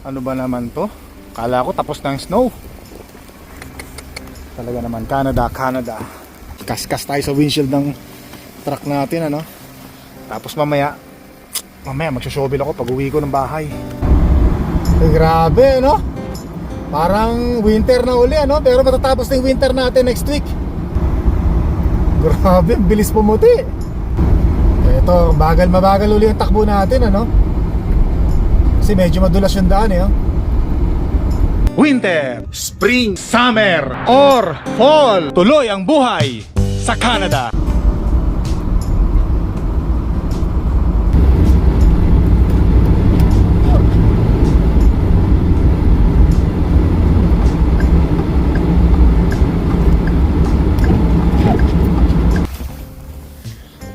Ano ba naman to? Kala ko tapos na ang snow. Talaga naman, Canada, Canada. Kaskas tayo sa windshield ng truck natin, ano? Tapos mamaya, mamaya magsashovel ako pag uwi ko ng bahay. Eh, grabe, no? Parang winter na uli, ano? Pero matatapos na yung winter natin next week. Grabe, bilis pumuti. Ito, bagal mabagal uli ang takbo natin, ano? Kasi medyo madulas yung daan, eh, oh. Winter, Spring, Summer, or Fall. Tuloy ang buhay sa Canada.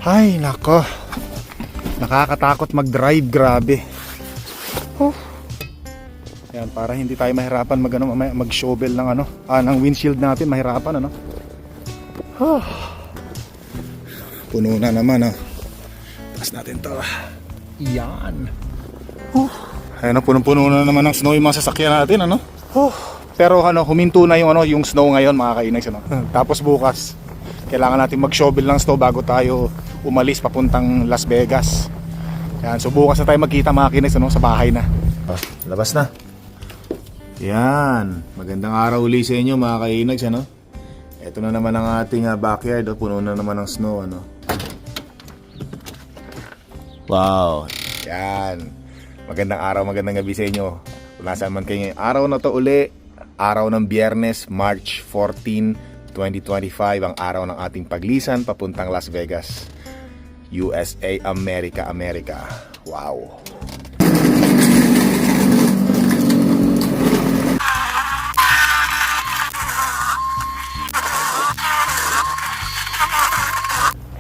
Ay, nako. Nakakatakot mag-drive, grabe. Huh. Yan, para hindi tayo mahirapan mag, ano, mamaya mag-shovel ng ano, ah, ng windshield natin, mahirapan ano. Huh. Puno na naman ah. Taas natin to. Yan. Huh. Ayun, punong-puno na naman ng snow yung mga sasakyan natin, ano? Huh. Pero ano, huminto na yung ano, yung snow ngayon, mga kainags, ano? Tapos bukas, kailangan natin mag-shovel ng snow bago tayo umalis papuntang Las Vegas. Yan, so bukas na tayo magkita mga kinags, ano, sa bahay na. Ah, labas na. Yan, magandang araw uli sa inyo mga kainags, ano? Ito na naman ang ating ah, backyard, oh, puno na naman ng snow, ano? Wow, yan. Magandang araw, magandang gabi sa inyo. Kung nasaan man kayo ngayong araw na to uli, araw ng biyernes, March 14, 2025, ang araw ng ating paglisan papuntang Las Vegas. USA, America, America. Wow.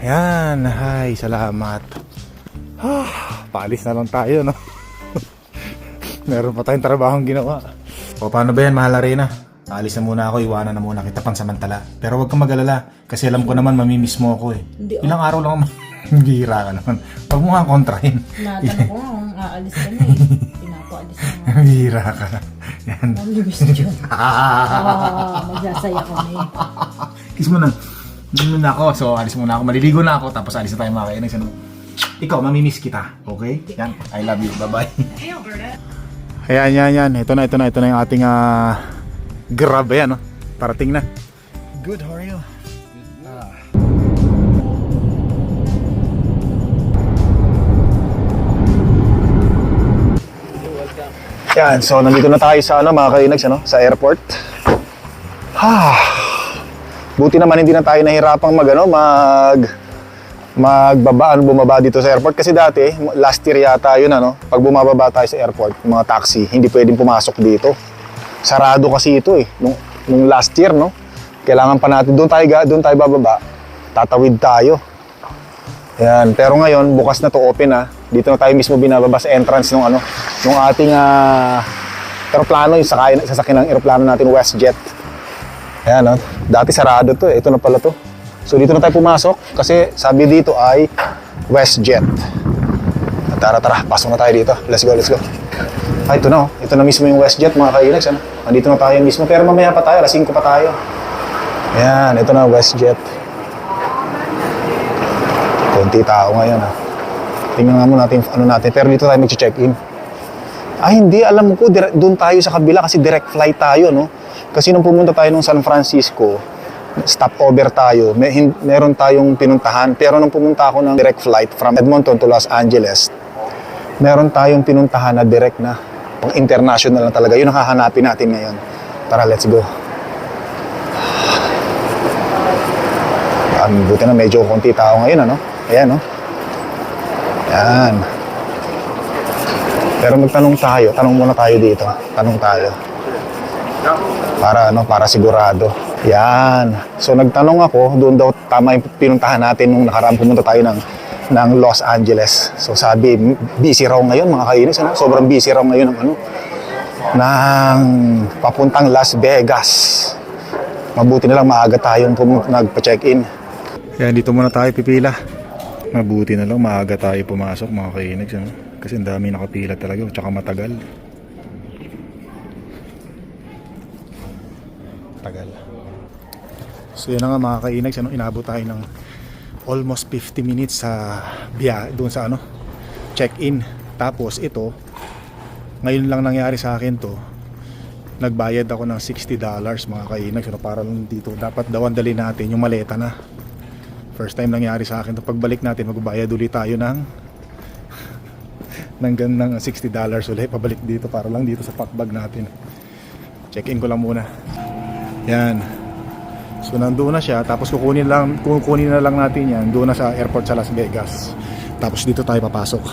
Yan, hi, salamat. Ah, paalis na lang tayo, no? Meron pa tayong trabahong ginawa. O paano ba yan, mahal Arena? Aalis na muna ako, iwanan na muna kita pansamantala. Pero huwag kang mag-alala, kasi alam ko naman mamimiss mo ako eh. Hindi, oh. Ilang araw lang ako Bihira ka naman. Huwag mo nga kontrahin. Natanong ko nga kung aalis ka na eh. Pinapaalis ka nga. Bihira ka. Yan. Mamibis dyan. Ah, magsasaya kami. Kiss mo na. Kiss mo na ako. So, alis muna ako. Maliligo na ako. Tapos alis na tayo mga kainis. Ano? Ikaw, mamimiss kita. Okay? Yan. I love you. Bye-bye. Ayan, yan, yan. Ito na, ito na. Ito na yung ating uh, grab. Ayan, no? Parating na. Good, how are you? Yan, so nandito na tayo sa ano, mga kainags, ano, sa airport. Ha. Buti naman hindi na tayo nahirapang mag ano, mag magbaba, ano, bumaba dito sa airport kasi dati, last year yata yun ano, pag bumababa tayo sa airport, mga taxi, hindi pwedeng pumasok dito. Sarado kasi ito eh, nung, nung last year, no. Kailangan pa natin doon tayo doon tayo bababa. Tatawid tayo. Yan, pero ngayon bukas na to open na. Dito na tayo mismo binababa sa entrance ng ano, ng ating ah, eroplano, yung sakay, sasakyan ng eroplano natin WestJet. Ayan, no? dati sarado to, eh. ito na pala to. So dito na tayo pumasok kasi sabi dito ay WestJet. Tara, tara, pasok na tayo dito. Let's go, let's go. Ah, ito na, oh. ito na mismo yung WestJet mga kainags. Ano? Andito na tayo mismo, pero mamaya pa tayo, alas 5 pa tayo. Ayan, ito na WestJet. Konti tao ngayon ha. Tingnan nga muna natin ano natin. Pero dito tayo mag-check-in. Ah, hindi. Alam ko, doon tayo sa kabila kasi direct flight tayo, no? Kasi nung pumunta tayo nung San Francisco, stopover tayo. May, hin- meron tayong pinuntahan. Pero nung pumunta ako ng direct flight from Edmonton to Los Angeles, meron tayong pinuntahan na direct na pang international na talaga. Yun ang hahanapin natin ngayon. Tara, let's go. Um, buti na medyo konti tao ngayon, ano? Ayan, no? Yan. Pero magtanong tayo, tanong muna tayo dito. Tanong tayo. Para ano, para sigurado. Yan. So nagtanong ako, doon daw tama yung pinuntahan natin nung nakaraan pumunta tayo ng ng Los Angeles. So sabi, busy raw ngayon mga kainis, ano? Sobrang busy raw ngayon ng ano ng papuntang Las Vegas. Mabuti na lang maaga tayong nagpa-check-in. Yan, dito muna tayo pipila. Mabuti na lang, maaga tayo pumasok mga kainags. Ano? Kasi ang dami nakapila talaga, tsaka matagal. Tagal. So yun nga mga kainags, ano? inabot tayo ng almost 50 minutes sa biya, doon sa ano, check-in. Tapos ito, ngayon lang nangyari sa akin to, nagbayad ako ng $60 mga kainags. Ano? Para lang dito, dapat daw andali natin yung maleta na First time nangyari sa akin. Pagbalik natin, magbayad ulit tayo ng ng ganang 60 dollars ulit pabalik dito para lang dito sa packbag natin. Check-in ko lang muna. Yan. So nandoon na siya tapos kukunin lang kukunin na lang natin yan doon na sa airport sa Las Vegas. Tapos dito tayo papasok.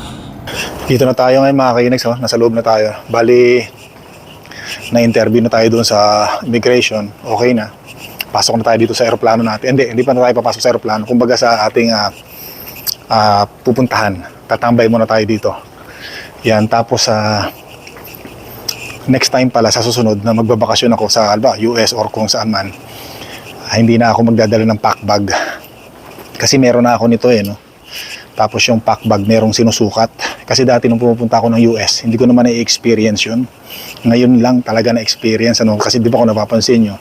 Dito na tayo ngayon mga kainags, oh. nasa loob na tayo. Bali na-interview na tayo doon sa immigration. Okay na. Pasok na tayo dito sa aeroplano natin. Hindi, hindi pa na tayo papasok sa aeroplano. Kumbaga sa ating ah, ah, pupuntahan. Tatambay muna tayo dito. Yan, tapos sa next time pala sa susunod na magbabakasyon ako sa alba, US or kung saan man, ah, hindi na ako magdadala ng pack bag. Kasi meron na ako nito eh, no? Tapos yung pack bag, merong sinusukat. Kasi dati nung pumupunta ako ng US, hindi ko naman na-experience yun. Ngayon lang talaga na-experience. Ano? Kasi di ba kung napapansin nyo,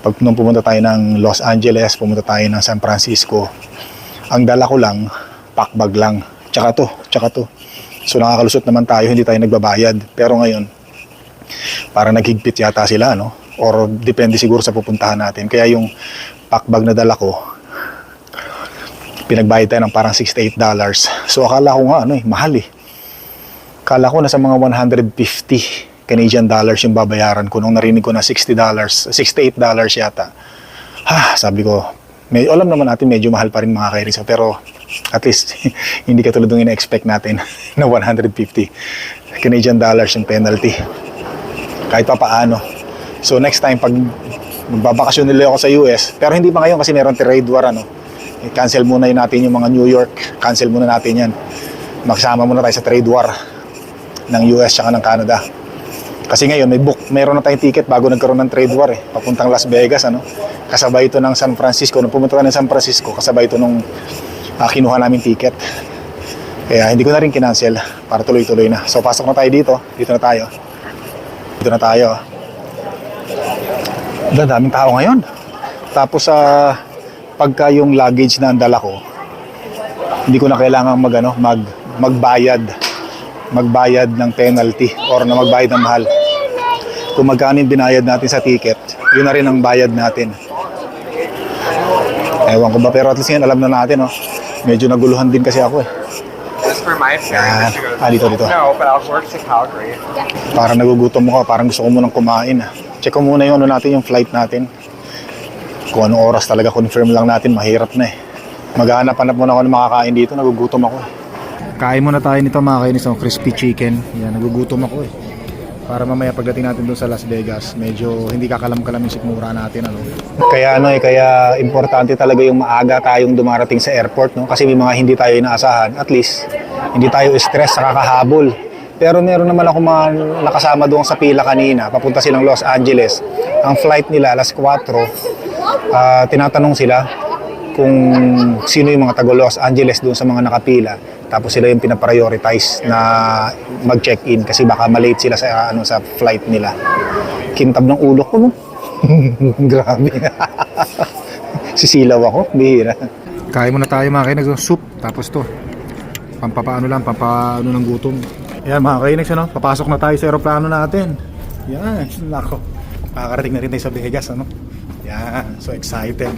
pag nung pumunta tayo ng Los Angeles, pumunta tayo ng San Francisco, ang dala ko lang, pack bag lang. Tsaka to, tsaka to. So nakakalusot naman tayo, hindi tayo nagbabayad. Pero ngayon, para naghigpit yata sila, no? Or depende siguro sa pupuntahan natin. Kaya yung pack bag na dala ko, pinagbayad tayo ng parang $68. So akala ko nga, ano eh, mahal eh. Akala ko nasa mga 150 Canadian dollars yung babayaran ko nung narinig ko na $60, $68 yata. Ha, sabi ko, may, alam naman natin medyo mahal pa rin mga kairis. Pero at least hindi katulad ng ina-expect natin na 150 Canadian dollars yung penalty. Kahit pa paano. So next time pag magbabakasyon nila ako sa US, pero hindi pa ngayon kasi meron trade war ano. I-cancel muna yun natin yung mga New York, cancel muna natin yan. Magsama muna tayo sa trade war ng US at ng Canada. Kasi ngayon may book, mayroon na tayong ticket bago nagkaroon ng trade war eh, papuntang Las Vegas ano. Kasabay ito ng San Francisco, nung pumunta ng San Francisco, kasabay ito nung ah, kinuha namin ticket. Kaya hindi ko na rin kinancel para tuloy-tuloy na. So pasok na tayo dito, dito na tayo. Dito na tayo. Ang daming tao ngayon. Tapos sa pagka yung luggage na ang dala ko, hindi ko na kailangan mag, ano, mag, magbayad magbayad ng penalty or na magbayad ng mahal. Kung magkano yung binayad natin sa ticket, yun na rin ang bayad natin. Ewan ko ba, pero at least yan, alam na natin, oh. Medyo naguluhan din kasi ako eh. Just for my Ah, experience. ah, dito, dito. No, but I'll work to Calgary. Parang nagugutom mo ka, parang gusto ko munang kumain. ah. Check ko muna yung ano natin, yung flight natin. Kung anong oras talaga, confirm lang natin, mahirap na eh. Maghahanap-hanap muna ako ng makakain dito, nagugutom ako eh. Kain muna tayo nito mga kainis, oh, crispy chicken. Yan, nagugutom ako eh. Para mamaya pagdating natin doon sa Las Vegas, medyo hindi kakalam-kalam yung sikmura natin. Ano. Kaya ano eh, kaya importante talaga yung maaga tayong dumarating sa airport. No? Kasi may mga hindi tayo inaasahan. At least, hindi tayo stress sa kakahabol. Pero meron naman ako mga nakasama doon sa pila kanina. Papunta silang Los Angeles. Ang flight nila, alas 4. Ah, tinatanong sila kung sino yung mga taga Los Angeles doon sa mga nakapila. Tapos sila yung pinaprioritize na mag-check-in kasi baka malate sila sa ano sa flight nila. Kintab ng ulo ko, no? Grabe. Sisilaw ako, bihira. Kain muna tayo mga kainegs, soup, tapos to. Pampapaano lang, pampaano ng gutom. Yan mga kainegs, ano? Papasok na tayo sa aeroplano natin. Yan, nako. Makakarating na rin tayo sa Vegas, ano? Yan, so excited.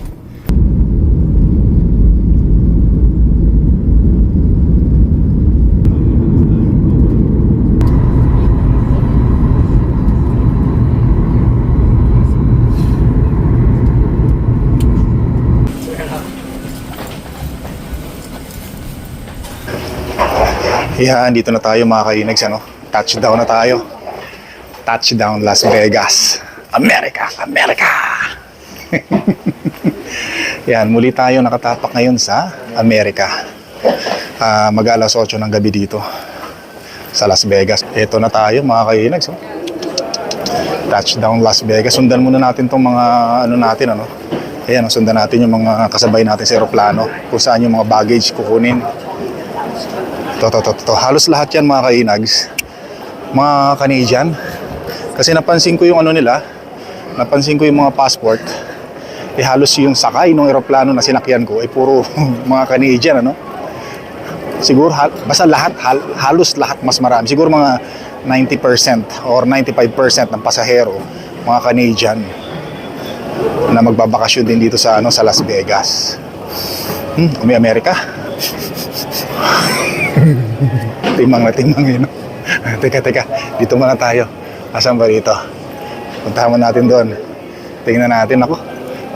Yan, dito na tayo mga kainags, ano? Touchdown na tayo. Touchdown Las Vegas. America! America! Yan, muli tayo nakatapak ngayon sa Amerika. Ah, mag-alas 8 ng gabi dito sa Las Vegas. Ito na tayo mga kainags, oh. Touchdown Las Vegas. Sundan muna natin tong mga ano natin, ano? Ayan, oh, sundan natin yung mga kasabay natin sa aeroplano. Kung saan yung mga baggage kukunin. To, to, to, to, to. Halos lahat yan mga kainags. Mga Canadian. Kasi napansin ko yung ano nila. Napansin ko yung mga passport. Eh halos yung sakay ng eroplano na sinakyan ko ay puro mga Canadian ano siguro hal- basta lahat hal- halos lahat mas marami siguro mga 90% or 95% ng pasahero mga Canadian na magbabakasyon din dito sa ano sa Las Vegas. Hmm, umi Amerika. timang na timang yun. no? teka, teka. Dito muna tayo. Asan ba dito? Puntahan natin doon. Tingnan natin ako.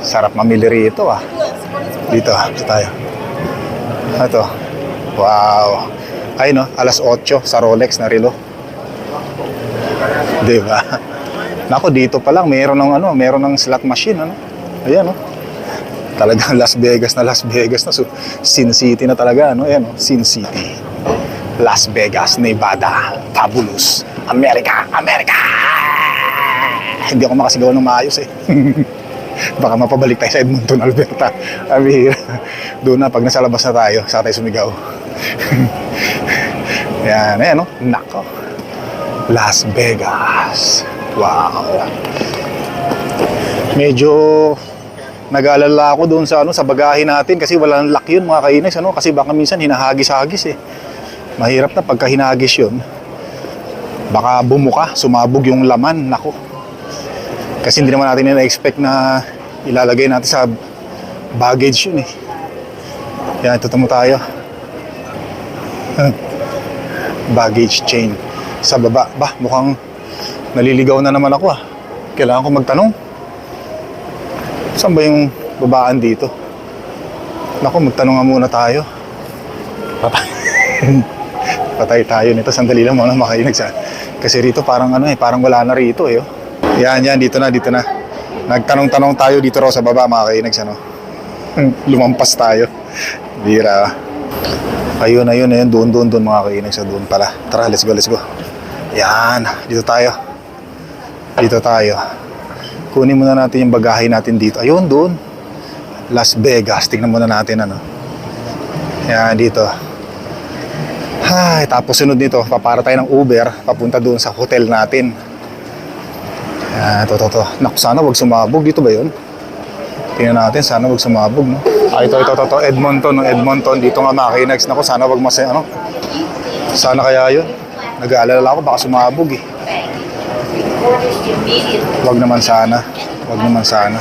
Sarap mamili rito ah. Dito, dito tayo. Ito. Wow. Ay no, alas 8 sa Rolex na relo. Di? Nako, dito pa lang meron ng ano, meron ng slot machine ano. Ayan oh. Talagang Las Vegas na Las Vegas na. So, Sin City na talaga ano, ayan oh, Sin City. Las Vegas, Nevada, Fabulous, America, America! Hindi ako makasigaw ng maayos eh. Baka mapabalik tayo sa Edmonton, Alberta. Amira. Doon na, pag nasa labas na tayo, sa tayo sumigaw. Yan, ayan, no? Nako. Las Vegas. Wow. Medyo nag-aalala ako doon sa ano sa bagahe natin kasi walang lock yun mga kainis ano kasi baka minsan hinahagis-hagis eh. Mahirap na pagka hinagis yun. Baka bumuka, sumabog yung laman, nako. Kasi hindi naman natin na-expect na ilalagay natin sa baggage yun eh. Yan, mo tayo. baggage chain sa baba. Ba, mukhang naliligaw na naman ako ah. Kailangan ko magtanong. Saan ba yung babaan dito? Naku, magtanong nga muna tayo. Patay. Patay tayo nito. Sandali lang muna makainig sa... Kasi rito parang ano eh, parang wala na rito eh. oh. Yan, yan, dito na, dito na. Nagtanong-tanong tayo dito raw sa baba, mga kainags, ano? Lumampas tayo. Bira. Ayun, ayun, ayun. Doon, doon, doon, mga kainags. Doon pala. Tara, let's go, let's go. Yan. Dito tayo. Dito tayo. Kunin muna natin yung bagahe natin dito. Ayun, doon. Las Vegas. Tingnan muna natin, ano. Yan, dito. Ay, tapos sunod nito, papara tayo ng Uber, papunta doon sa hotel natin. Yan, to, to, to. Naku, sana wag sumabog. Dito ba yun? Tingnan natin, sana wag sumabog, no? Ah, ito, ito, ito, ito. Edmonton, no? Edmonton. Dito nga makinags. Naku, sana wag mas, ano? Sana kaya yun? Nag-aalala ako, baka sumabog, eh. Wag naman sana. Wag naman sana.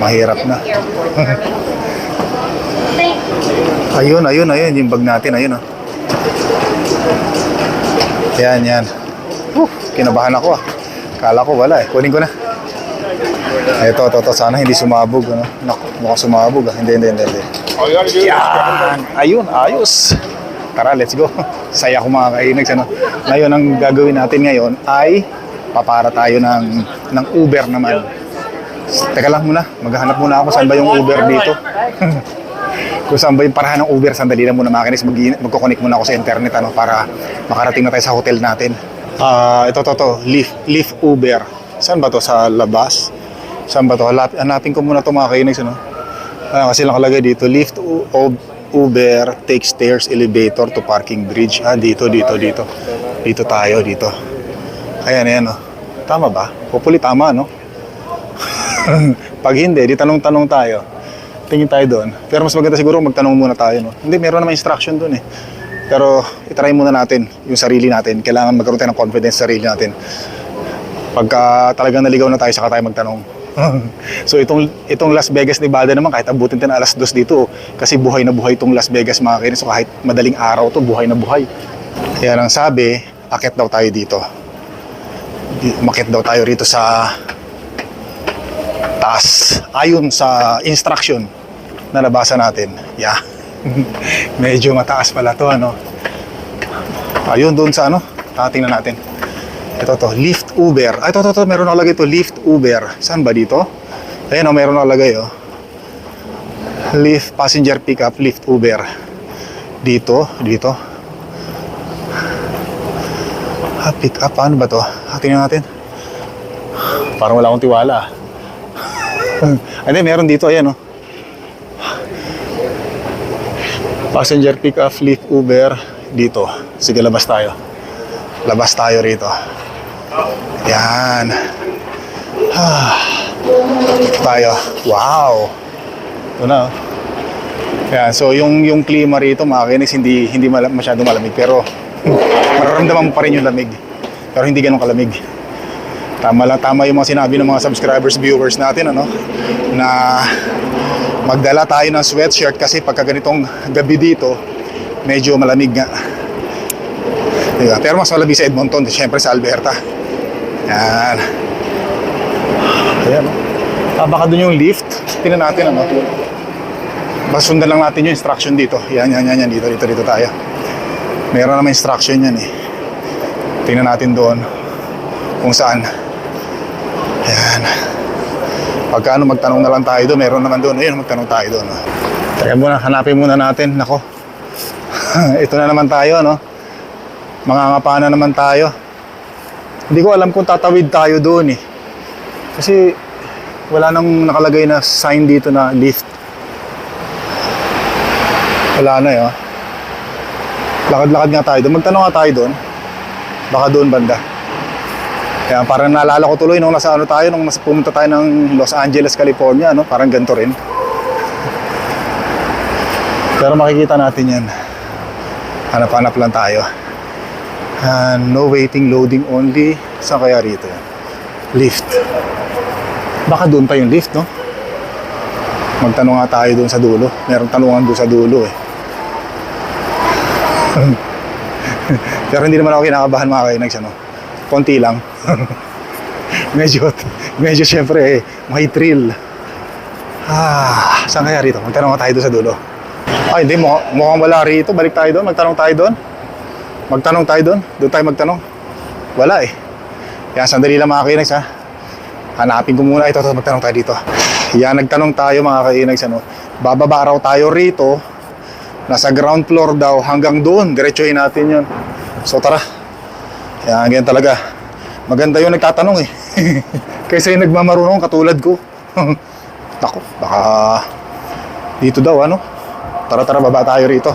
Mahirap na. Ayun, ayun, ayun. Yung bag natin, ayun, oh. Yan, yan. Uh, kinabahan ako, ah. Kala ko wala, eh. Kunin ko na. Ito, ito, ito. Sana hindi sumabog, ano. Naku, mukhang sumabog, ah. Hindi, hindi, hindi, hindi. Yan! Ayun, ayos. Tara, let's go. Saya ko mga kainags. Ano? Ngayon, ang gagawin natin ngayon ay papara tayo ng, ng Uber naman. Teka lang muna, maghahanap muna ako saan ba yung Uber dito. Kung saan ba yung parahan ng Uber, sandali lang muna makinis. Mag magkoconnect muna ako sa internet ano, para makarating na tayo sa hotel natin. Ah, ito, to, to. Lyft, Lyft Uber. Saan ba to? Sa labas? Saan ba to? Hanap, hanapin ko muna to mga kainis. Ano? Ah, kasi lang kalagay dito, U- Uber take stairs elevator to parking bridge. Ah, dito, dito, dito. Dito tayo, dito. Ayan, ayan, oh. Tama ba? Hopefully tama, no? Pag hindi, di tanong-tanong tayo. Tingin tayo doon. Pero mas maganda siguro magtanong muna tayo, no? Hindi, meron naman instruction doon, eh. Pero itry muna natin yung sarili natin. Kailangan magkaroon tayo ng confidence sa sarili natin. Pagka talagang naligaw na tayo, saka tayo magtanong. so itong itong Las Vegas, Nevada naman kahit abutin tayo alas dos dito kasi buhay na buhay itong Las Vegas mga kainis. So kahit madaling araw to buhay na buhay. Kaya ang sabi, akit daw tayo dito. Di- Umakit daw tayo rito sa taas. Ayon sa instruction na nabasa natin. Yeah. Medyo mataas pala to ano. Ayun doon sa ano, tatingnan natin. Ito to, Lyft Uber. Ay, ito, ito, ito, meron nakalagay to, Lyft Uber. Saan ba dito? Ayan o, meron nakalagay oh. Lyft Passenger Pickup, Lyft Uber. Dito, dito. Ah, pick up, ano ba to? Ah, tingnan natin. Parang wala akong tiwala. ah. Hindi, meron dito, ayan oh. Passenger Pickup, Lyft Uber. Dito. Sige, labas tayo. Labas tayo rito. Yan. Ah. Tayo. Wow! Ito na. oh. Yan, so yung yung klima rito mga kinis, hindi hindi mala, masyado malamig pero mararamdaman pa rin yung lamig. Pero hindi ganun kalamig. Tama lang tama yung mga sinabi ng mga subscribers, viewers natin ano na magdala tayo ng sweatshirt kasi pagka ganitong gabi dito medyo malamig nga. Diba? Pero mas malamig sa Edmonton, syempre sa Alberta. Yan. Ayan. Ah, baka dun yung lift. Tingnan natin ano. Basta lang natin yung instruction dito. Yan, yan, yan, yan. Dito, dito, dito tayo. Meron naman instruction yan eh. Tingnan natin doon kung saan. Yan. Pagka ano, magtanong na lang tayo doon. Meron naman doon. Ayun, magtanong tayo doon. Teka muna, hanapin muna natin. Nako. Ito na naman tayo, no? Mangangapa na naman tayo. Hindi ko alam kung tatawid tayo doon eh. Kasi wala nang nakalagay na sign dito na lift. Wala na eh. oh. Lakad-lakad nga tayo doon. Magtanong nga tayo doon. Baka doon banda. Kaya parang naalala ko tuloy nung nasa ano tayo, nung nasa pumunta tayo ng Los Angeles, California, no? Parang ganito rin. Pero makikita natin yan. Hanap-hanap lang tayo. Ah, no waiting, loading only. Saan kaya rito? Lift. Baka doon pa yung lift, no? Magtanong nga tayo doon sa dulo. Merong tanungan doon sa dulo eh. Pero hindi naman ako kinakabahan mga kainags, ano? Konti lang. medyo, medyo syempre eh, may thrill. Ah, saan kaya rito? Magtanong tayo doon sa dulo. Ay, hindi, mukhang, mukhang wala rito. Balik tayo doon, magtanong tayo doon. Magtanong tayo doon. Doon tayo magtanong. Wala eh. Kaya sandali lang mga kainags ha. Hanapin ko muna ito, tapos magtanong tayo dito. Yan, nagtanong tayo mga kainags ano. Bababa raw tayo rito. Nasa ground floor daw hanggang doon. Diretsuhin natin yun. So tara. Yan, ganyan talaga. Maganda yung nagtatanong eh. Kaysa yung nagmamarunong katulad ko. Ako, baka dito daw ano. Tara tara, baba tayo rito.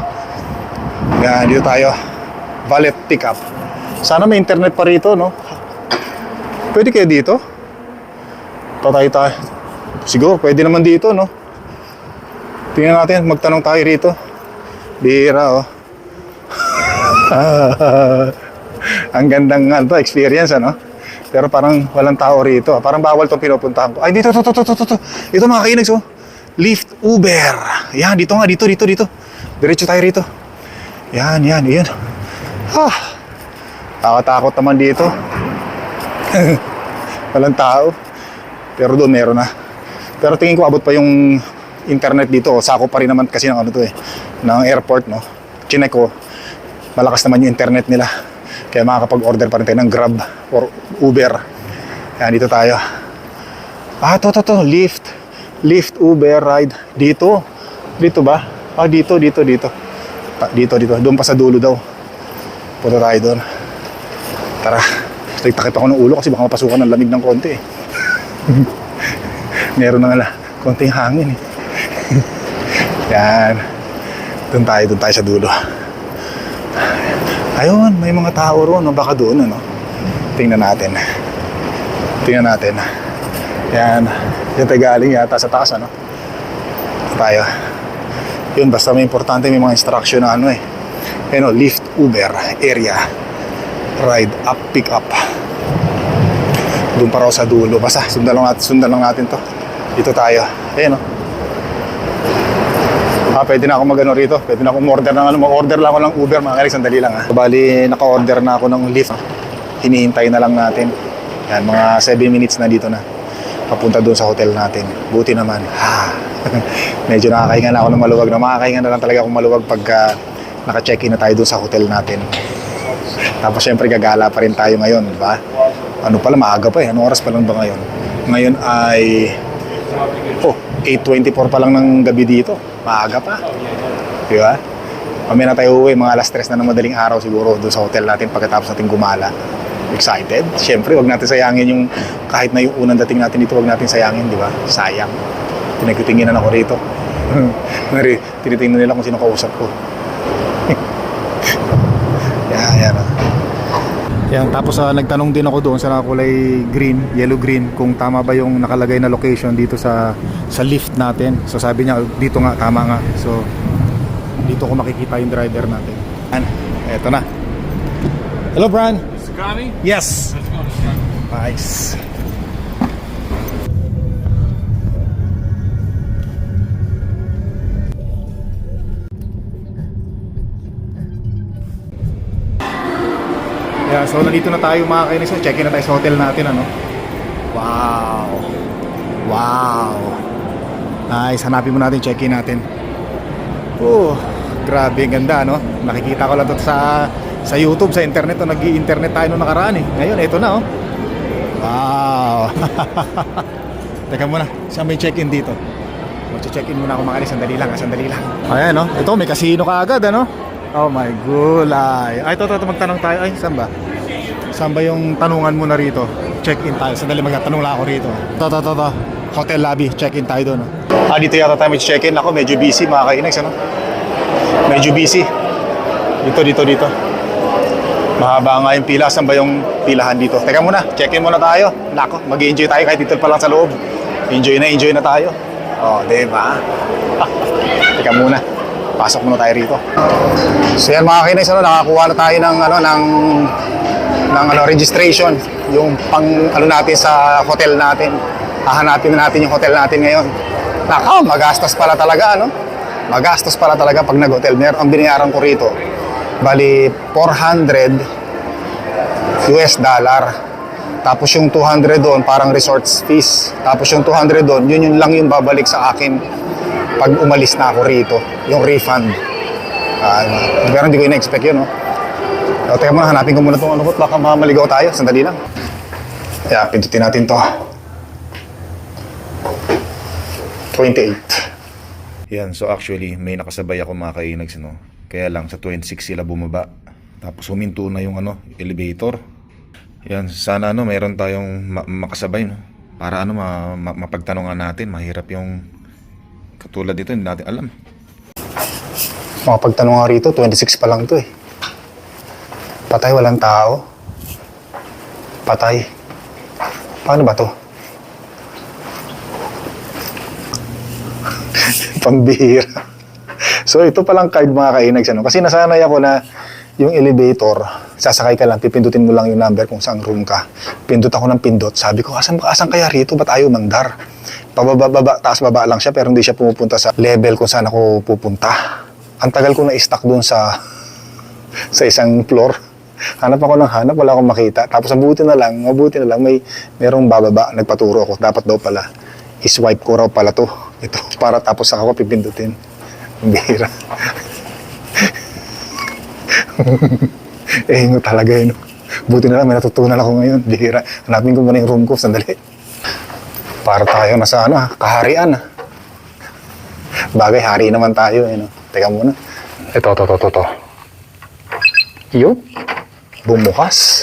Yan, dito tayo. Valet pickup. Sana may internet pa rito, no? Pwede kaya dito? Tatay tayo. Siguro, pwede naman dito, no? Tingnan natin, magtanong tayo rito. Bira, oh. Ang gandang ano, experience, ano? Pero parang walang tao rito. Parang bawal tong pinupuntahan ko. Ay, dito, to, to, to, to, to, to. Ito mga kainags, oh. Lift Uber. Yan, dito nga, dito, dito, dito. Diretso tayo rito. Yan, yan, yan. Ah, Nakatakot naman dito. Walang tao. Pero doon meron na. Pero tingin ko abot pa yung internet dito. Sako pa rin naman kasi ng ano to eh. Ng airport no. Chinek ko. Malakas naman yung internet nila. Kaya makakapag-order pa rin tayo ng Grab or Uber. Yan dito tayo. Ah, to, to, to. Lyft. Lyft, Uber, ride. Dito. Dito ba? Ah, dito, dito, dito. Dito, dito. Doon pa sa dulo daw. Punta tayo doon. Tara. Takip ako ng ulo kasi baka mapasukan ng lamig ng konti eh. Meron na nga konting hangin eh. Yan. Doon tayo, doon tayo sa dulo. Ayun, may mga tao roon. No? Baka doon, ano? Tingnan natin. Tingnan natin. Yan. Yan tayo galing yata sa taas, ano? Ito tayo. Yun, basta may importante, may mga instruction na ano eh. Ano, lift Uber area. Ride up, pick up. Doon pa raw sa dulo. Basta, sundan lang natin, sundan lang natin to. Dito tayo. Ayan, oh. Ah, pwede na ako magano rito. Pwede na ako order ng ano, mag-order lang ako ng Uber, mga kailig, sandali lang ha. Bali, naka-order na ako ng lift. Hinihintay na lang natin. Yan, mga 7 minutes na dito na. Papunta doon sa hotel natin. Buti naman. Ha. Medyo nakakahinga na ako ng maluwag. Na makakahinga na lang talaga akong maluwag pagka naka-check-in na tayo doon sa hotel natin. Tapos syempre gagala pa rin tayo ngayon, di ba? Ano pala, maaga pa eh. Anong oras pa lang ba ngayon? Ngayon ay... Oh, 8.24 pa lang ng gabi dito. Maaga pa. Di ba? Mamaya na tayo uwi, mga alas 3 na ng madaling araw siguro doon sa hotel natin pagkatapos natin gumala. Excited? Siyempre, wag natin sayangin yung kahit na yung unang dating natin dito, wag natin sayangin, di ba? Sayang. Pinagtitinginan ako rito. Tinitingnan nila kung sino kausap ko. Yan, tapos ah, nagtanong din ako doon sa kulay green, yellow green, kung tama ba yung nakalagay na location dito sa sa lift natin. So sabi niya, dito nga, tama nga. So dito ko makikita yung driver natin. Yan, eto na. Hello, Bran. Scotty? Yes. Let's go. Nice. Yeah, so nandito na tayo mga kainis. Check-in na tayo sa hotel natin, ano? Wow. Wow. Nice. Hanapin mo natin, check-in natin. Oh, grabe, ang ganda, no? Nakikita ko lang to sa sa YouTube, sa internet, no? nag internet tayo nung nakaraan eh. Ngayon, ito na, oh. Wow. Teka muna, saan may check-in dito? Mag-check-in muna ako mga kainis. Sandali lang, ah, sandali lang. Ayan, no? Ito, may casino ka agad, ano? Oh my gulay. Ay, ito, ito, magtanong tayo. Ay, saan ba? Saan ba yung tanungan mo na rito? Check-in tayo. Sandali, magtatanong lang ako rito. Ito, ito, ito, ito. Hotel lobby. Check-in tayo doon. Ah, dito yata tayo mag-check-in. Ako, medyo busy mga kainex, ano? Medyo busy. Dito, dito, dito. Mahaba nga yung pila. Saan ba yung pilahan dito? Teka muna, check-in muna tayo. Nako, mag-enjoy tayo kahit dito pa lang sa loob. Enjoy na, enjoy na tayo. Oh, di ba? Teka muna. Pasok muna tayo rito. So yan mga kainis, ano, nakakuha na tayo ng ano ng ng ano registration, yung pang ano natin sa hotel natin. Hahanapin na natin yung hotel natin ngayon. Nakaw, magastos pala talaga, ano? Magastos pala talaga pag nag-hotel. Meron ang binayaran ko rito. Bali 400 US dollar. Tapos yung 200 doon, parang resort fees. Tapos yung 200 doon, yun yun lang yung babalik sa akin pag umalis na ako rito. Yung refund. Ah, pero hindi ko ina-expect yun, no? So, teka muna, hanapin ko muna itong ano ko. Baka mamaligaw tayo. Sandali lang. Kaya, pindutin natin to. 28. Yan, so actually, may nakasabay ako mga kainags, no? Kaya lang, sa 26 sila bumaba. Tapos huminto na yung ano, elevator. Yan, sana ano, mayroon tayong ma- makasabay, no? Para ano, ma- ma- mapagtanungan natin, mahirap yung katulad dito, hindi natin alam. Mga pagtanong nga rito, 26 pa lang to eh. Patay, walang tao. Patay. Paano ba to? Pambihira. so ito palang card mga kainags. Ano? Kasi nasanay ako na yung elevator, sasakay ka lang, pipindutin mo lang yung number kung saan room ka. Pindot ako ng pindot. Sabi ko, asan, asan kaya rito? Ba't ayaw mandar? Pababa, baba, taas baba lang siya pero hindi siya pumupunta sa level kung saan ako pupunta. Ang tagal ko na-stuck doon sa sa isang floor. Hanap ako ng hanap, wala akong makita. Tapos mabuti na lang, mabuti na lang, may merong bababa, nagpaturo ako. Dapat daw pala, iswipe ko raw pala to. Ito, para tapos saka ko pipindutin. Bihira. eh, hingo talaga yun. Buti na lang, may natutunan ako ngayon. Bihira. Hanapin ko muna yung room ko, sandali. Para tayo nasa ano, ah, kaharian. ah. Bagay, hari naman tayo. Eh, no? Teka muna. Ito, ito, ito, ito, ito. Bumukas.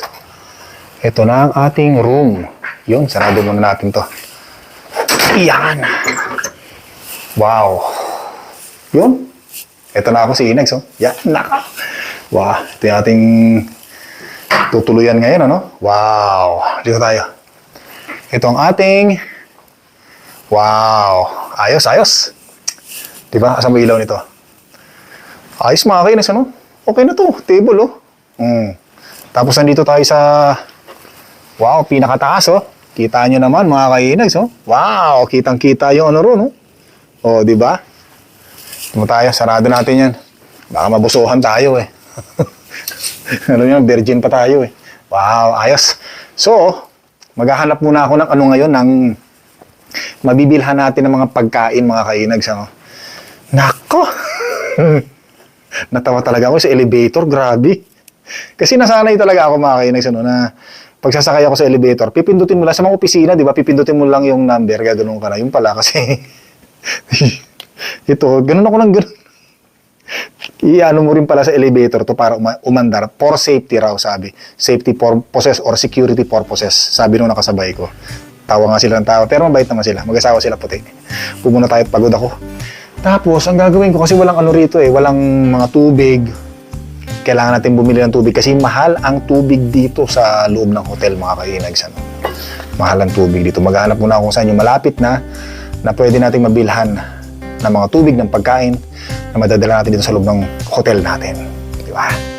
Ito na ang ating room. Yun, sarado muna natin to. Iyan. Wow. Yun. Ito na ako si Inags, oh. Yan, naka. Wow. Ito yung ating tutuluyan ngayon, ano? Wow. Dito tayo. Ito ang ating... Wow. Ayos, ayos. Diba? Asan mo ilaw nito? Ayos mga kainis, ano? Okay na to. Table, oh. Mm. Tapos nandito tayo sa... Wow, pinakataas, oh. Kita nyo naman, mga kainags, oh. Wow, kitang-kita yung ano ron, oh. Oh, di ba? Tumo tayo, sarado natin yan. Baka mabusuhan tayo, eh. ano yan, virgin pa tayo, eh. Wow, ayos. So, maghahanap muna ako ng ano ngayon, ng mabibilhan natin ng mga pagkain, mga kainags, ano. Nako! Natawa talaga ako sa elevator, grabe. Kasi nasanay talaga ako mga kainags, ano, na pagsasakay ako sa elevator, pipindutin mo lang sa mga opisina, di ba? Pipindutin mo lang yung number, ganoon ka na. Yung pala kasi, ito, ganun ako lang ganun. Iano mo rin pala sa elevator to para uma- umandar for safety raw sabi. Safety purposes or security purposes, sabi nung nakasabay ko. Tawa nga sila ng tawa, pero mabait naman sila. Mag-asawa sila puti. Pumuna tayo pagod ako. Tapos, ang gagawin ko kasi walang ano rito eh, walang mga tubig. Kailangan natin bumili ng tubig kasi mahal ang tubig dito sa loob ng hotel mga kainags. Ano? Mahal ang tubig dito. Maghahanap muna kung saan yung malapit na na pwede nating mabilhan ng mga tubig, ng pagkain na madadala natin dito sa loob ng hotel natin. Di ba?